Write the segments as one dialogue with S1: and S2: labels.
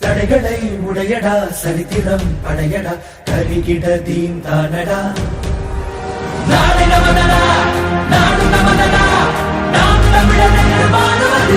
S1: தடைகளை உடையடா சரித்திரம் படையடா கருகிட தீம் தானடா.
S2: நாடு நமதடா நாடு நமதடா நாம் தமிழர் என்று வாழ்வது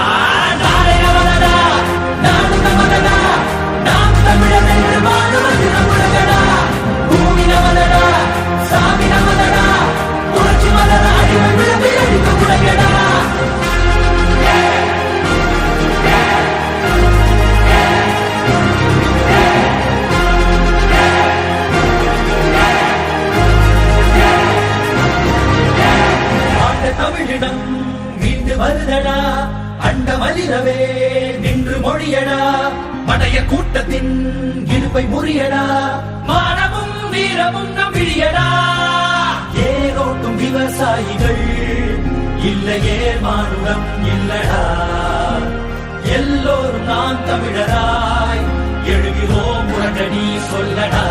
S2: மடைய இழுப்பை முறியடா. மானமும் வீரமும் நம் விழியடா.
S1: ஏரோட்டும் விவசாயிகள் இல்லையே மானுடம் இல்லடா.
S2: எல்லோரும் நாம் தமிழராய் எழுகிறோம் முரட்டடி சொல்லடா.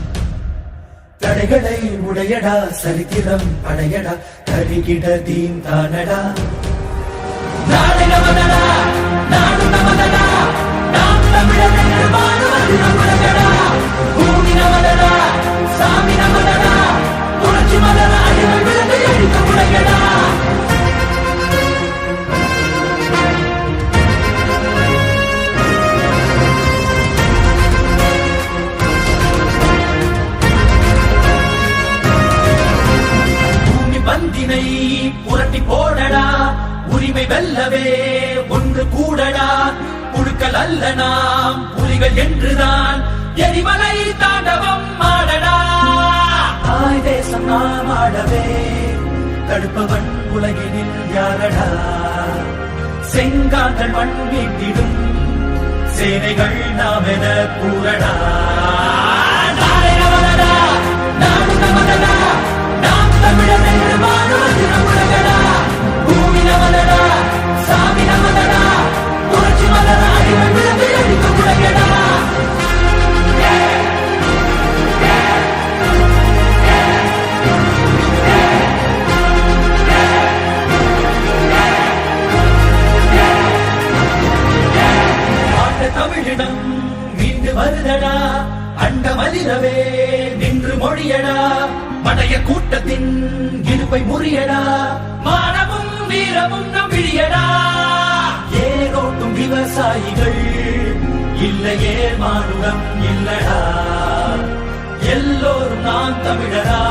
S1: தடைகளை உடையடா சரித்திரம் அடையடா தடிகிட தீன் தானடா.
S2: நாடு நமதடா நாடு நமதடா நாம் தமிழர் என்று பூமி புரட்டி போடடா. உரிமை வெல்லவே ஒன்று கூடடா. புழுக்கள் அல்ல நாம் புலிகள் என்றுதான். எரிமலை தாண்டவம் ஆடடா.
S1: தாய் தேசம் நாம் ஆடவே தடுப்பவன் உலகினில் யாரடா?
S2: செங்காந்தள் மண் மீட்டிடும் சேனைகள் நாம் என கூறடா. இருப்பை முறியடா. மானமும் வீரமும் நம் விழியடா.
S1: ஏரோட்டும்
S2: விவசாயிகள். இல்லையே மானுடம் இல்லடா. எல்லோரும் நான் தமிழராய்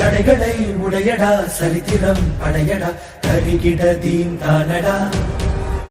S1: தடைகளை உடையடா சரித்திரம் படையடா கருகிட தீம் தானடா.